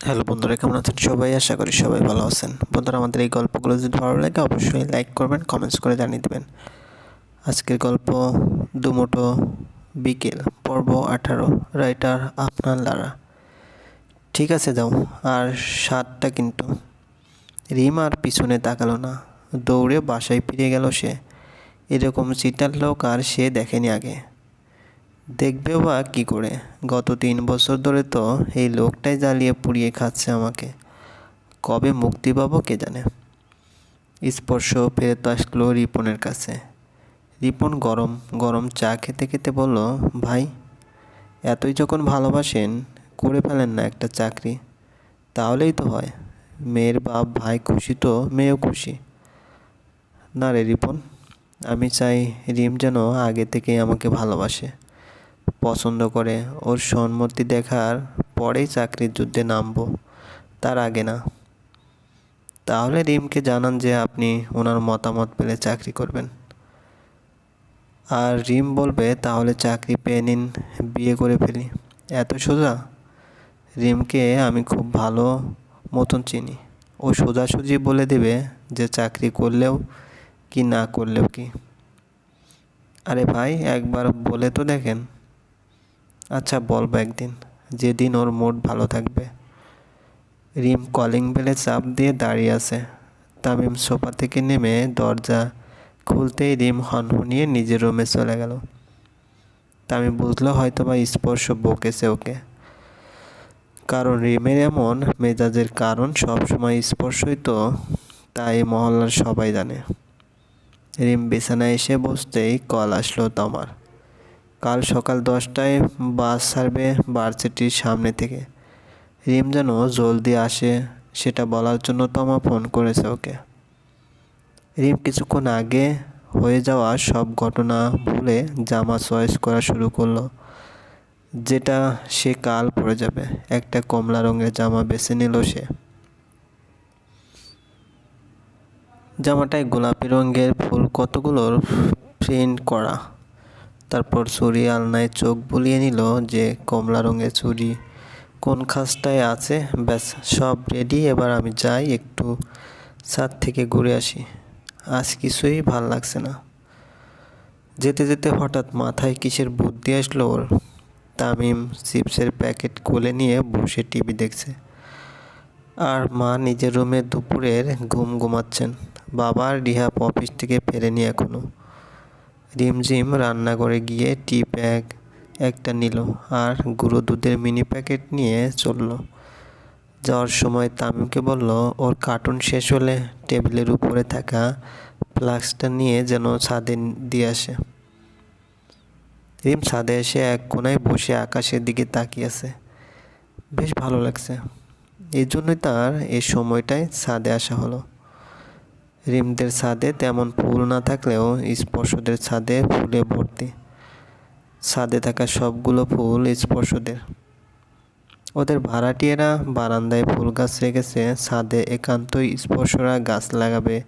Hello বন্ধুরা, কেমন আছেন সবাই? আশা করি সবাই ভালো আছেন। বন্ধুরা, আমাদের এই গল্পগুলো যদি ভালো লাগে, অবশ্যই লাইক করবেন কমেন্টস করে জানিয়ে দেবেন। আজকের গল্প দুমোটো বিকেল, পর্ব আঠারো রাইটার আপনার লারা। ঠিক আছে যাও আর সাতটা কিন্তু। রিম আর পিছনে তাকালো না। দৌড়ে বাসায় ফিরে গেল সে। এরকম চিটার লোক আর সে দেখেনি আগে। দেখবেও বা কী করে? গত তিন বছর ধরে তো এই লোকটাই জ্বালিয়ে পুড়িয়ে খাচ্ছে আমাকে। কবে মুক্তি পাবো কে জানে? স্পর্শ ফেরত আসলো রিপনের কাছে। রিপন গরম গরম চা খেতে খেতে বলল, ভাই, এতই যখন ভালোবাসেন, করে ফেলেন না একটা চাকরি। তাহলেই তো হয়। মেয়ের বাপ ভাই খুশি তো, মেয়েও খুশি। না রে রিপন, আমি চাই রিম যেন আগে থেকেই আমাকে ভালোবাসে। পছন্দ করে। ওর সম্মতি দেখার পরেই চাকরির যুদ্ধে নামবো। তার আগে না। তাহলে রিমকে জানান যে আপনি ওনার মতামত পেলে চাকরি করবেন। আর রিম বলবে, তাহলে চাকরি পেয়ে নিন, বিয়ে করে ফেলি। এত সোজা? রিমকে আমি খুব ভালো মতন চিনি। ও সোজাসুজি বলে দেবে যে চাকরি করলেও কি না করলেও কি। আরে ভাই, একবার বলে তো দেখেন। আচ্ছা বলব একদিন। যেদিন ওর মুড ভালো থাকবে। রিম কলিং বেলে চাপ দিয়ে দাঁড়িয়ে আছে। তামিম সোফা থেকে নেমে দরজা খুলতেই রিম হনহনিয়ে নিজের রুমে চলে গেল। তামিম বুঝলো হয়তো বা স্পর্শ বকেছে ওকে। কারণ রিমের এমন মেজাজের কারণ সবসময় স্পর্শই তো তাই মহল্লার সবাই জানে। রিম বিছানায় এসে বসতেই কল আসলো তোমার। কাল সকাল দশটায় বাস ছাড়বে ভার্সিটির সামনে থেকে। রিম যেন জলদি আসে, সেটা বলার জন্য তমা ফোন করেছে ওকে। রিম কিছুক্ষণ আগে হয়ে যাওয়া সব ঘটনা ভুলে জামা চয়েস করা শুরু করল, যেটা সে কাল পরে যাবে। একটা কমলা রঙের জামা বেছে নিল সে। জামাটায় গোলাপি রঙের ফুল কতগুলোর প্রিন্ট করা? তারপর ছুরি আলনায় চোখ বুলিয়ে নিল যে কমলা রঙের ছুরি কোন খাসটায় আছে? ব্যাস, সব রেডি এবার আমি যাই একটু ছাদ থেকে ঘুরে আসি। আজ কিছুই ভালো লাগছে না। যেতে যেতে হঠাৎ মাথায় কিসের বুদ্ধি আসলো ওর। তামিম চিপসের প্যাকেট খুলে নিয়ে বসে টিভি দেখছে। আর মা নিজের রুমে দুপুরের ঘুম ঘুমাচ্ছেন। বাবার রিহাব অফিস থেকে ফেরেনি এখনও রিমঝিম রান্নাঘরে গিয়ে টি প্যাক একটা নিল আর গুঁড়ো দুধের মিনি প্যাকেট নিয়ে চলল। যাওয়ার সময় তামিমকে বলল, ওর কার্টুন শেষ হলে টেবিলের উপরে থাকা ফ্লাক্সটা নিয়ে যেন ছাদে দিয়ে আসে। রিম ছাদে এসে এক কোনায় বসে আকাশের দিকে তাকিয়ে আছে। বেশ ভালো লাগছে। এই জন্যই তার এই সময়টায় ছাদে আসা হলো। রিমদের ছাদে তেমন ফুল না থাকলেও স্পর্শদের ছাদে ফুলে ভর্তি। ছাদে থাকা সবগুলো ফুল স্পর্শদের। ওদের ভাড়াটিয়েরা বারান্দায় ফুল গাছ রেখেছে, ছাদে একান্তই স্পর্শরা গাছ লাগাবে।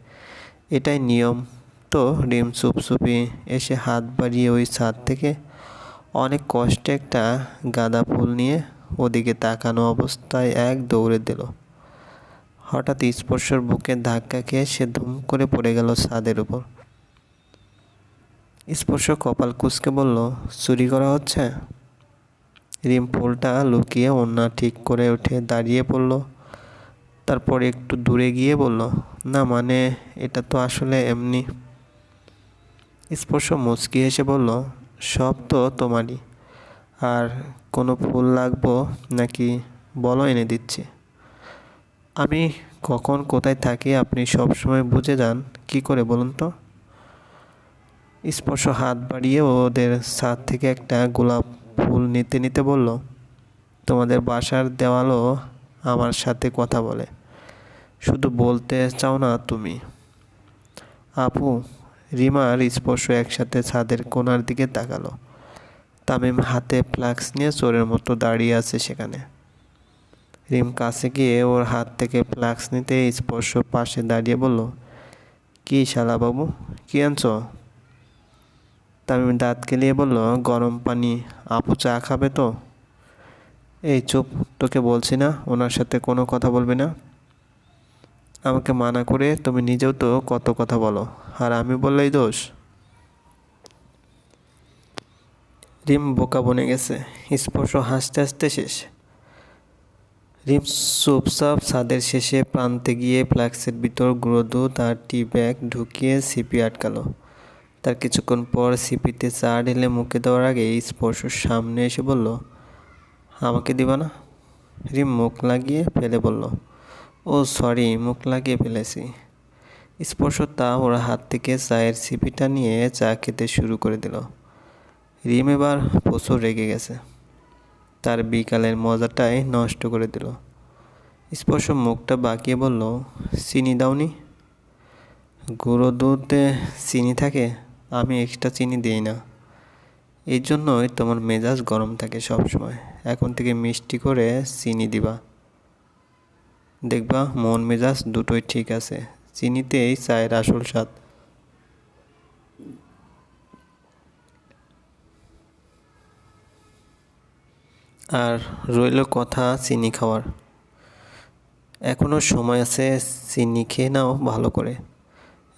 এটাই নিয়ম। তো রিম চুপচুপি এসে হাত বাড়িয়ে ওই ছাদ থেকে অনেক কষ্টে একটা গাঁদা ফুল নিয়ে ওদিকে তাকানো অবস্থায় এক দৌড়ে দিল। হঠাৎ স্পর্শর বুকে ধাক্কা খেয়ে সে ধুম করে পড়ে গেল ছাদের উপর। স্পর্শ কপাল কুচকে বলল, চুরি করা হচ্ছে? রিম ফুলটা লুকিয়ে অন্যা ঠিক করে উঠে দাঁড়িয়ে পড়ল। তারপর একটু দূরে গিয়ে বলল, না মানে এটা তো আসলে এমনি। স্পর্শ মুচকি এসে বলল, সব তো তোমারই। আর কোনো ফুল লাগবো নাকি বলো এনে দিচ্ছি। আমি কখন কোথায় থাকি আপনি সব সময় বুঝে যান। কি করে বলুন তো? স্পর্শ হাত বাড়িয়ে ওদের ছাদ থেকে একটা গোলাপ ফুল নিতে নিতে বলল, তোমাদের বাসার দেওয়ালও আমার সাথে কথা বলে। শুধু বলতে চাও না তুমি। আপু রিমার স্পর্শ একসাথে ছাদের কোনার দিকে তাকালো। তামিম হাতে ফ্লাক্স নিয়ে চোরের মতো দাঁড়িয়ে আছে সেখানে। রিম কাছে গিয়ে ওর হাত থেকে ফ্লাক্স নিতে স্পর্শ পাশে দাঁড়িয়ে বলল, কি শালাবাবু কী আনছ? তামিম দাঁত কেলিয়ে বলল, গরম পানি, আপু চা খাবে তো? এই চুপ, তোকে বলছি না, ওনার সাথে কোনো কথা বলবি না। আমাকে মানা করে তুমি নিজেও তো কত কথা বলো, আর আমি বললেই দোষ। রিম বোকা বনে গেছে, স্পর্শ হাসতে হাসতে শেষ। রিম চুপচাপ ছাদের শেষে প্রান্তে গিয়ে ফ্লাক্সের ভিতর গুঁড়ো দুধ আর টি ব্যাগ ঢুকিয়ে সিপি আটকালো। তার কিছুক্ষণ পর সিপিতে চা ঢেলে মুখে দেওয়ার আগে স্পর্শ সামনে এসে বলল, আমাকে দিবা না? রিম মুখ লাগিয়ে ফেলে বলল, ও সরি, মুখ লাগিয়ে ফেলেছি। স্পর্শ তা ওর হাত থেকে চায়ের সিপিটা নিয়ে চা খেতে শুরু করে দিল। রিম এবার প্রচুর রেগে গেছে। তার বিকালের মজাটাই নষ্ট করে দিল। স্পর্শ মুখটা বাঁকিয়ে বলল, চিনি দাওনি? গুঁড়ো দুধে চিনি থাকে? আমি এক্সট্রা চিনি দিই না। এই জন্যই তোমার মেজাজ গরম থাকে সব সময় এখন থেকে মিষ্টি করে চিনি দিবা। দেখবা মন মেজাজ দুটোই ঠিক আছে। চিনিতেই চায়ের আসল স্বাদ। আর রইল কথা চিনি খাওয়ার। এখনও সময় আছে চিনি খেয়ে নাও ভালো করে।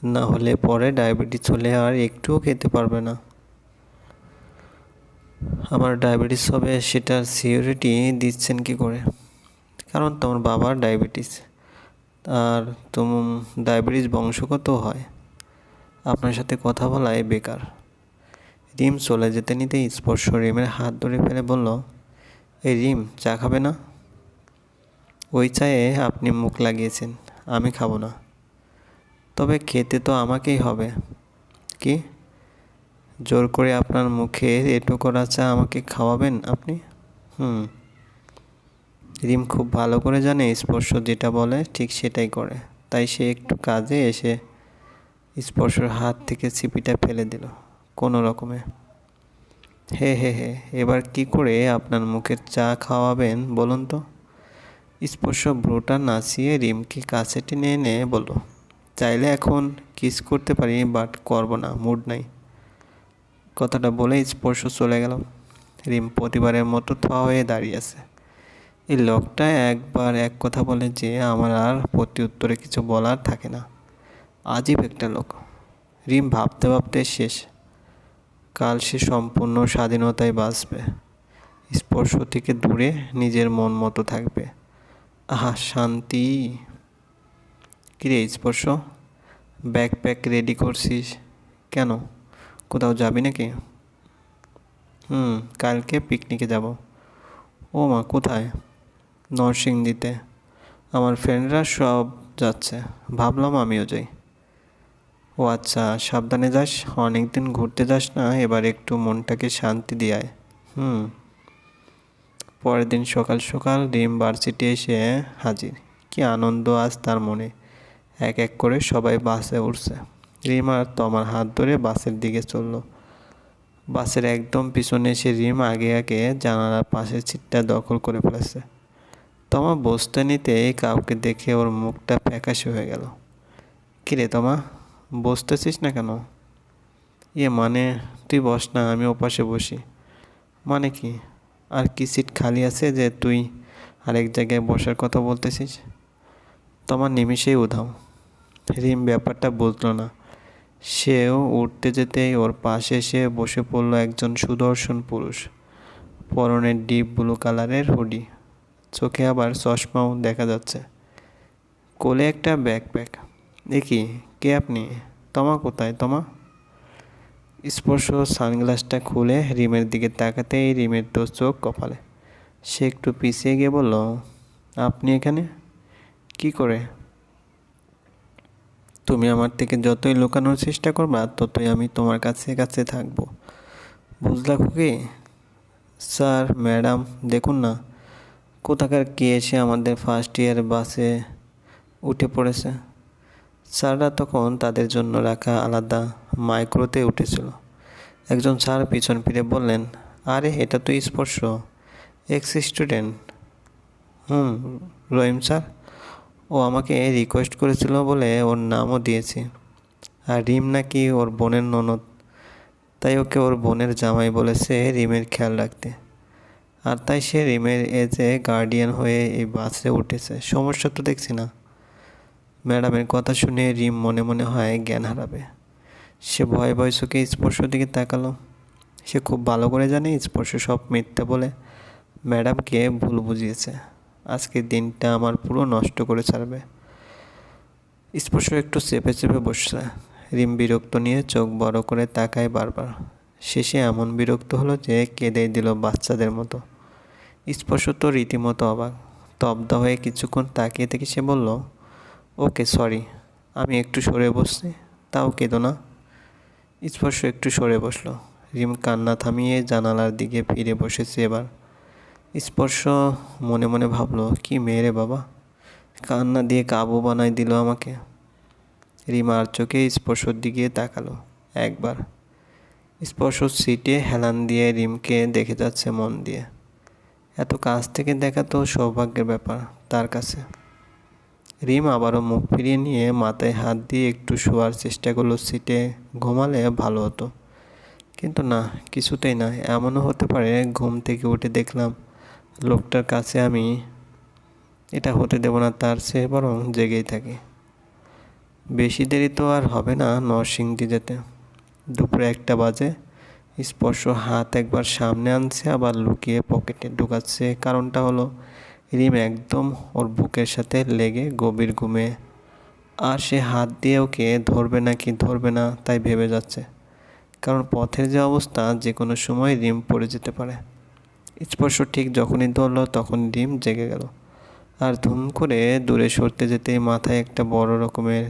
না হলে পরে ডায়াবেটিস হলে আর একটুও খেতে পারবে না। আমার ডায়াবেটিস হবে সেটার সিওরিটি দিচ্ছেন কি করে? কারণ তোমার বাবার ডায়াবেটিস আর তুম ডায়াবেটিস বংশগত হয়। আপনার সাথে কথা বলায় বেকার। রিম চলে যেতে নিতে স্পর্শ রিমের হাত ধরে ফেলে বলল এই রিম, চা খাবে না? ওই চায়ে আপনি মুখ লাগিয়েছেন, আমি খাব না। তবে খেতে তো আমাকেই হবে। কি? জোর করে আপনার মুখে এটো করা চা আমাকে খাওয়াবেন আপনি? হুম। রিম খুব ভালো করে জানে, স্পর্শ যেটা বলে ঠিক সেটাই করে। তাই সে একটু কাজে এসে স্পর্শর হাত থেকে ছিপিটা ফেলে দিল, কোনো রকমে। হে হে হে, এবার কি করে আপনার মুখের চা খাওয়াবেন বলুন তো? স্পর্শ ব্রোটা নাচিয়ে রিমকে কাছে টেনে এনে বলল, চাইলে এখন কিস করতে পারি, বাট করব না, মুড নাই। কথাটা বলে স্পর্শ চলে গেল। রিম প্রতিবারের মতো থা হয়ে দাঁড়িয়ে আছে। এই লোকটা একবার এক কথা বলে যে, আমার আর প্রতি উত্তরে কিছু বলার থাকে না। আজীব একটা লোক। রিম ভাবতে ভাবতে শেষ। কাল সে সম্পূর্ণ স্বাধীনতায় বাঁচবে। স্পর্শ থেকে দূরে নিজের মন মতো থাকবে। আহা, শান্তি। কিরে, স্পর্শ? ব্যাগ প্যাক রেডি করছিস কেন? কোথাও যাবি নাকি? হুম, কালকে পিকনিকে যাব। ও মা, কোথায়? নরসিংদীতে। আমার ফ্রেন্ডরা সব যাচ্ছে। ভাবলাম আমিও যাই। ও আচ্ছা সাবধানে যাস অনেক দিন ঘুরতে যাস না, এবার একটু মনটাকে শান্তি দিয়ে হুম। পরের দিন সকাল সকাল ডিম ভার্সিটি এসে হাজির। কি আনন্দ আজ তার মনে। এক এক করে সবাই বাসে উঠছে। রিম আর তোমার হাত ধরে বাসের দিকে চলল। বাসের একদম পিছনে এসে রিম আগে আগে জানালার পাশের সিটটা দখল করে ফেলেছে। তোমা বসতে নিতে কাউকে দেখে ওর মুখটা ফ্যাকাশে হয়ে গেল। কিরে তোমা বসতেছিস না কেন? ইয়ে মানে তুই বস না, আমি ওপাশে বসি। মানে কি? আর কি সিট খালি আছে যে তুই আরেক জায়গায় বসার কথা বলতেছিস? তোমার নিমিষেই উধাও। রিম ব্যাপারটা বুঝলো না। সেও উঠতে যেতেই ওর পাশে এসে বসে পড়ল একজন সুদর্শন পুরুষ। পরনের ডিপ ব্লু কালারের হুডি। চোখে আবার চশমাও দেখা যাচ্ছে। কোলে একটা ব্যাকপ্যাক। দেখি কে আপনি? তমা কোথায়? তমা? স্পর্শ সানগ্লাসটা খুলে রিমের দিকে তাকাতেই রিমের তো চোখ কপালে। সে একটু পিছিয়ে গিয়ে বলল, আপনি এখানে? কি করে? তুমি আমার থেকে যতই লুকানোর চেষ্টা করবা, ততই আমি তোমার কাছে কাছে থাকব। বুঝলা খুকি? স্যার, ম্যাডাম, দেখুন না। কোথাকার কে এসে আমাদের ফার্স্ট ইয়ার বাসে উঠে পড়েছে? স্যাররা তখন তাদের জন্য রাখা আলাদা মাইক্রোতে উঠেছিল। একজন স্যার পিছন ফিরে বললেন, আরে, এটা তো স্পর্শ। Ex student. হুম, রহিম স্যার। ও আমাকে রিকোয়েস্ট করেছিল বলে ওর নামও দিয়েছি। আর রিম নাকি ওর বোনের ননদ। তাই ওকে ওর বোনের জামাই বলেছে রিমের খেয়াল রাখতে। আর তাই সে রিমের এজে গার্ডিয়ান হয়ে এই বাসে উঠেছে। সমস্যা তো দেখছি না। ম্যাডামের কথা শুনে রিম মনে মনে হয় জ্ঞান হারাবে। সে ভয় ভয় চোখে স্পর্শ দিকে তাকালো। সে খুব ভালো করে জানে স্পর্শ সব মিথ্যে বলে। ম্যাডামকে ভুল বুঝিয়েছে। আজকের দিনটা আমার পুরো নষ্ট করে ছাড়বে। স্পর্শ একটু চেপে চেপে বসছে। রিম বিরক্ত নিয়ে চোখ বড় করে তাকায় বারবার। শেষে এমন বিরক্ত হলো যে কেঁদেই দিল বাচ্চাদের মতো। স্পর্শ তো রীতিমতো অবাক। তব্দ হয়ে কিছুক্ষণ তাকিয়ে থেকে সে বলল ওকে সরি আমি একটু সরে বসছি। তাও কেঁদো না। স্পর্শ একটু সরে বসল। রিম কান্না থামিয়ে জানালার দিকে ফিরে বসেছে এবার। স্পর্শ মনে মনে ভাবলো, কি মেয়ে বাবা। কান্না দিয়ে কাবু বানাই দিল আমাকে। রিমা আর চোখে স্পর্শর দিকে তাকালো একবার। স্পর্শ সিটে হেলান দিয়ে রিমকে দেখে যাচ্ছে মন দিয়ে। এত কাছ থেকে দেখা তো সৌভাগ্যের ব্যাপার তার কাছে। রিম আবারও মুখ ফিরিয়ে নিয়ে মাথায় হাত দিয়ে একটু শোয়ার চেষ্টা করল, সিটে ঘুমালে ভালো হতো। কিন্তু না, কিছুতেই না, এমনও হতে পারে ঘুম থেকে উঠে দেখলাম, লোকটার কাছে আমি এটা হতে দেব না, তার সে বরং জেগেই থাকি। বেশি দেরি তো আর হবে না নরসিংদী যেতে। দুপুরে একটা বাজে, স্পর্শ হাত একবার সামনে আনছে, আবার লুকিয়ে পকেটে ঢুকাচ্ছে। কারণটা হলো রিম একদম ওর বুকের সাথে লেগে গভীর ঘুমে। আর সে হাত দিয়ে ওকে ধরবে না কি ধরবে না তাই ভেবে যাচ্ছে। কারণ পথের যে অবস্থা যে কোনো সময় রিম পড়ে যেতে পারে। স্পর্শ ঠিক যখনই ধরলো তখন রিম জেগে গেল। আর ধুম করে দূরে সরতে যেতেই মাথায় একটা বড় রকমের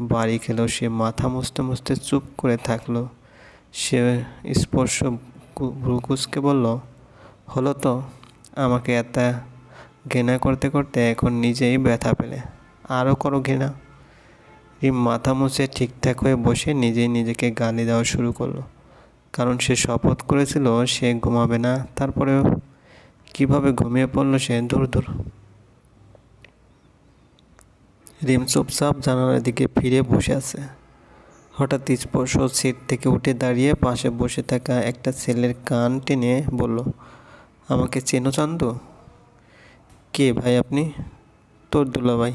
বাড়ি খেলো। সে মাথা মুছতে মুছতে চুপ করে থাকল। সে স্পর্শ ভ্রুকুসকে বলল, হলো তো, আমাকে এত ঘৃণা করতে করতে এখন নিজেই ব্যথা পেলে। আরও করো ঘৃণা। রিম মাথা মুছে ঠিকঠাক হয়ে বসে নিজেই নিজেকে গালি দেওয়া শুরু করল। কারণ সে শপথ করেছিল সে ঘুমাবে না। তারপরেও কীভাবে ঘুমিয়ে পড়ল সে? দূর দূর। রিম চুপচাপ জানালার দিকে ফিরে বসে আছে। হঠাৎ স্পর্শ সিট থেকে উঠে দাঁড়িয়ে পাশে বসে থাকা একটা ছেলের কান টেনে বলল, আমাকে চেনো চান্দু? কে ভাই আপনি? তোর দুলা ভাই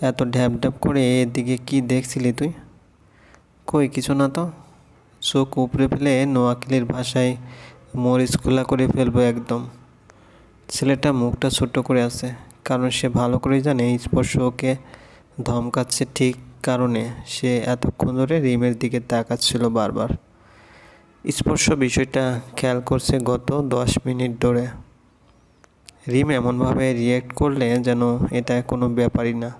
এত ঢ্যাপ ঢ্যাপ করে এদিকে কি দেখছিলি তুই? কই, কিছু না তো। চোখ উপরে ফেলে নোয়াখিলীর ভাষায় মরিচ খোলা করে ফেলব একদম। ছেলেটা মুখটা ছোট করে আছে, কারণ সে ভালো করেই জানে স্পর্শ ওকে ধমকাচ্ছে ঠিক কারণে। সে এতক্ষণ ধরে রিমের দিকে তাকাচ্ছিল বারবার। স্পর্শ বিষয়টা খেয়াল করছে গত দশ মিনিট ধরে। রিম এমনভাবে রিয়্যাক্ট করলে যেন এটা কোনো ব্যাপারই না।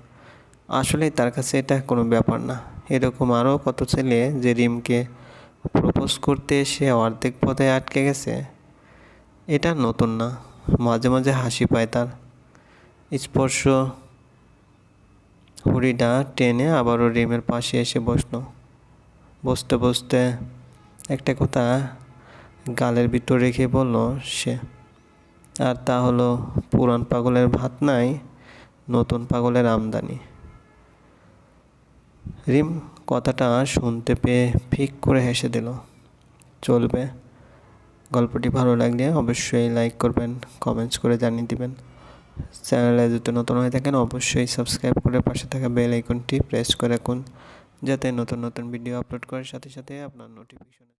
আসলে তার কাছে এটা কোনো ব্যাপার না। এরকম আরও কত ছেলে যে রিমকে প্রপোজ করতে এসে অর্ধেক পথে আটকে গেছে? এটা নতুন না। মাঝে মাঝে হাসি পায় তার। স্পর্শ হুড়িটা টেনে আবারও রিমের পাশে এসে বসল। বসতে বসতে একটা কথা গালের ভিতর রেখে বলল সে আর তা হলো পুরান পাগলের ভাত নাই, নতুন পাগলের আমদানি। রিম কথাটা শুনতে পেয়ে ফিক করে হেসে দিল। চলবে। গল্পটি ভালো লাগলে অবশ্যই লাইক করবেন, কমেন্টস করে জানিয়ে দিবেন। চ্যানেলে যদি নতুন হয়ে থাকেন, অবশ্যই সাবস্ক্রাইব করে পাশে থাকা বেল আইকনটি প্রেস করে রাখুন, যাতে নতুন নতুন ভিডিও আপলোড করার সাথে সাথে আপনার নোটিফিকেশন